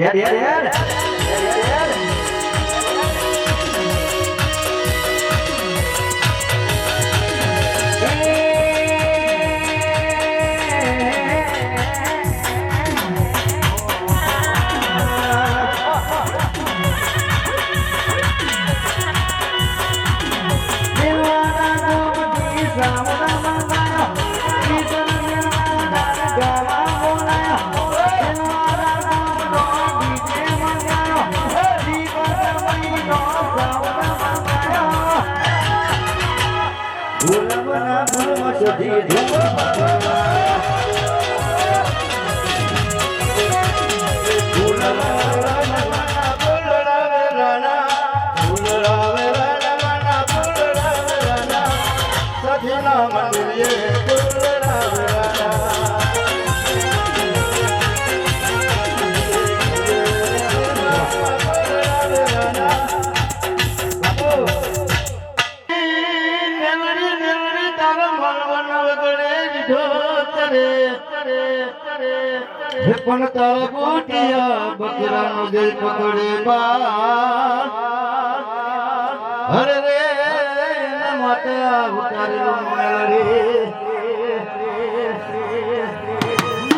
yeah, yeah, yeah. ભૂલવના ભૂલમાં સુધી ધૂપ પણ તારા બુટિયા બકરાનો દિલ પકડે બા હરે રે માટે અવતારેલો મેળડી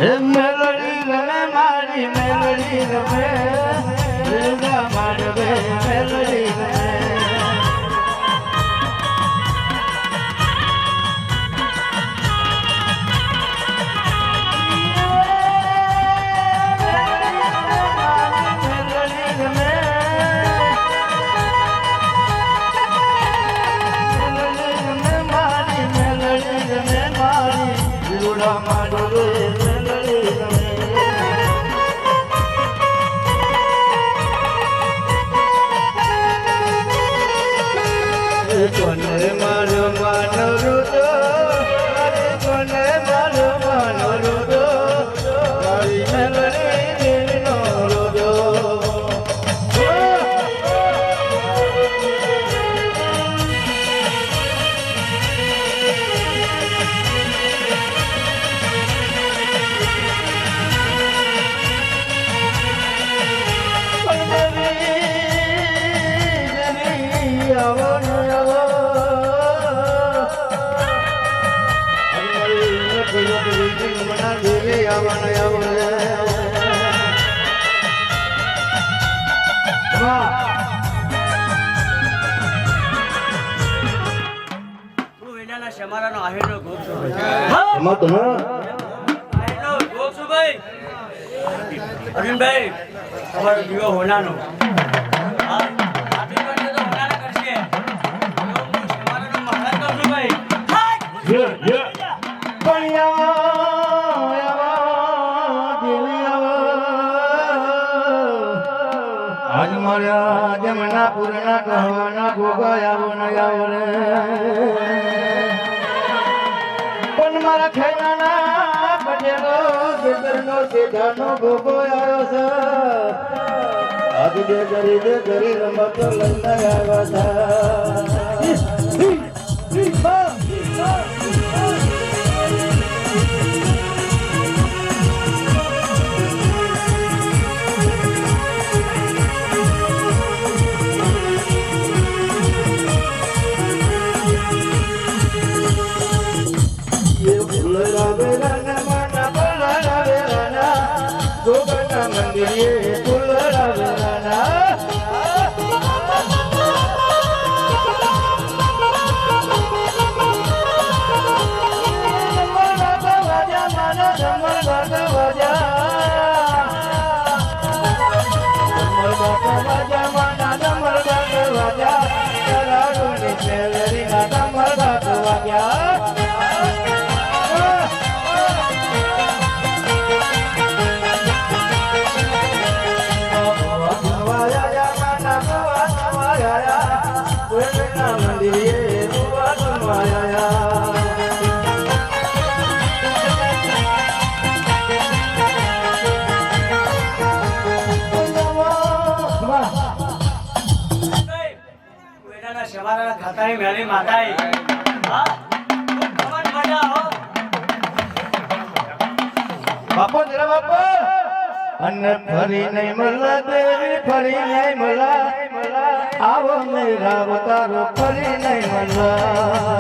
હે મેલડી રમે મારી મેળડી રમે માડવે કોને મારો શમારાનો આહેરનો ગોપ છું આહેરનો ગોપ છું. ભાઈ અરવિંદભાઈ તમારો દીવો હોનાનો આજ મારા જમના પૂર્ણા કહેવાના ભોગા આવો ન આવો રે. પણ મારા ખેરાના પટેલો ખેતરનો શેઠાનો ભોગો આવ્યો છે. આજ બે કરી બે કરી રમતો લઈને Yeah. હું? ખાતાની મેળી માતાઈ બાપો, જરા બાપો. અને ફરી નહીં મળા, દેવી ફરી નહીં મળા. આવો મેરા અવતારો ફરી નહીં મળે.